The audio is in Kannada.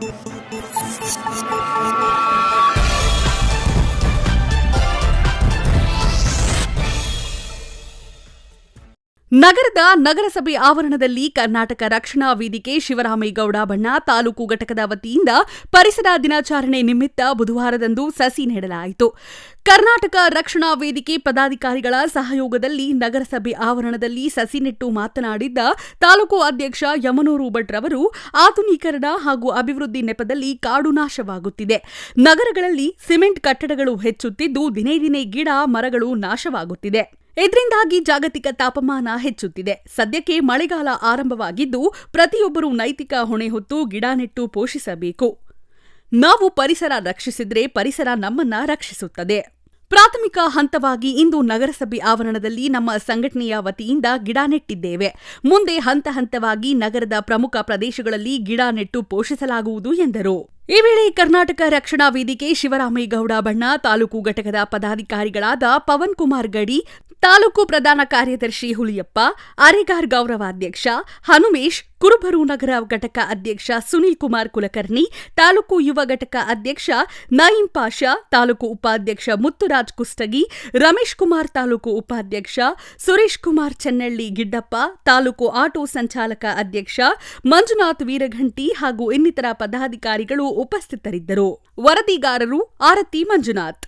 Yeah. ನಗರದ ನಗರಸಭೆ ಆವರಣದಲ್ಲಿ ಕರ್ನಾಟಕ ರಕ್ಷಣಾ ವೇದಿಕೆ ಶಿವರಾಮೇಗೌಡ ಬಣ್ಣ ತಾಲೂಕು ಘಟಕದ ವತಿಯಿಂದ ಪರಿಸರ ದಿನಾಚರಣೆ ನಿಮಿತ್ತ ಬುಧವಾರದಂದು ಸಸಿ ನೆಡಲಾಯಿತು. ಕರ್ನಾಟಕ ರಕ್ಷಣಾ ವೇದಿಕೆ ಪದಾಧಿಕಾರಿಗಳ ಸಹಯೋಗದಲ್ಲಿ ನಗರಸಭೆ ಆವರಣದಲ್ಲಿ ಸಸಿ ನೆಟ್ಟು ಮಾತನಾಡಿದ್ದ ತಾಲೂಕು ಅಧ್ಯಕ್ಷ ಯಮನೂರು ಭಟ್ರವರು ಆಧುನೀಕರಣ ಹಾಗೂ ಅಭಿವೃದ್ಧಿ ನೆಪದಲ್ಲಿ ಕಾಡು ನಾಶವಾಗುತ್ತಿದೆ. ನಗರಗಳಲ್ಲಿ ಸಿಮೆಂಟ್ ಕಟ್ಟಡಗಳು ಹೆಚ್ಚುತ್ತಿದ್ದು ದಿನೇ ದಿನೇ ಗಿಡ ಮರಗಳು ನಾಶವಾಗುತ್ತಿದೆ. ಇದರಿಂದಾಗಿ ಜಾಗತಿಕ ತಾಪಮಾನ ಹೆಚ್ಚುತ್ತಿದೆ. ಸದ್ಯಕ್ಕೆ ಮಳೆಗಾಲ ಆರಂಭವಾಗಿದ್ದು, ಪ್ರತಿಯೊಬ್ಬರೂ ನೈತಿಕ ಹೊಣೆ ಹೊತ್ತು ಗಿಡ ನೆಟ್ಟು ಪೋಷಿಸಬೇಕು. ನಾವು ಪರಿಸರ ರಕ್ಷಿಸಿದ್ರೆ ಪರಿಸರ ನಮ್ಮನ್ನ ರಕ್ಷಿಸುತ್ತದೆ. ಪ್ರಾಥಮಿಕ ಹಂತವಾಗಿ ಇಂದು ನಗರಸಭೆ ಆವರಣದಲ್ಲಿ ನಮ್ಮ ಸಂಘಟನೆಯ ವತಿಯಿಂದ ಗಿಡ ನೆಟ್ಟಿದ್ದೇವೆ. ಮುಂದೆ ಹಂತ ಹಂತವಾಗಿ ನಗರದ ಪ್ರಮುಖ ಪ್ರದೇಶಗಳಲ್ಲಿ ಗಿಡ ನೆಟ್ಟು ಪೋಷಿಸಲಾಗುವುದು ಎಂದರು. ಈ ವೇಳೆ ಕರ್ನಾಟಕ ರಕ್ಷಣಾ ವೇದಿಕೆ ಶಿವರಾಮೇಗೌಡ ಬಣ್ಣ, ತಾಲೂಕು ಘಟಕದ ಪದಾಧಿಕಾರಿಗಳಾದ ಪವನ್ ಕುಮಾರ್ ಗಡಿ ತಾಲೂಕು ಪ್ರಧಾನ ಕಾರ್ಯದರ್ಶಿ ಹುಲಿಯಪ್ಪ, ಅರೆಗಾರ್ ಗೌರವಾಧ್ಯಕ್ಷ, ಹನುಮೇಶ್, ಕುರುಬರು ನಗರ ಘಟಕ ಅಧ್ಯಕ್ಷ ಸುನೀಲ್ ಕುಮಾರ್ ಕುಲಕರ್ಣಿ, ತಾಲೂಕು ಯುವ ಘಟಕ ಅಧ್ಯಕ್ಷ ನಯೀಂ ಪಾಷಾ, ತಾಲೂಕು ಉಪಾಧ್ಯಕ್ಷ ಮುತ್ತುರಾಜ್ ಕುಷ್ಟಗಿ, ರಮೇಶ್ ಕುಮಾರ್ ತಾಲೂಕು ಉಪಾಧ್ಯಕ್ಷ ಸುರೇಶ್ ಕುಮಾರ್ ಚೆನ್ನಳ್ಳಿ ಗಿಡ್ಡಪ್ಪ, ತಾಲೂಕು ಆಟೋ ಸಂಚಾಲಕ ಅಧ್ಯಕ್ಷ ಮಂಜುನಾಥ್ ವೀರಘಂಟಿ ಹಾಗೂ ಇನ್ನಿತರ ಪದಾಧಿಕಾರಿಗಳು ಉಪಸ್ಥಿತರಿದ್ದರು. ವರದಿಗಾರರು ಆರತಿ ಮಂಜುನಾಥ್.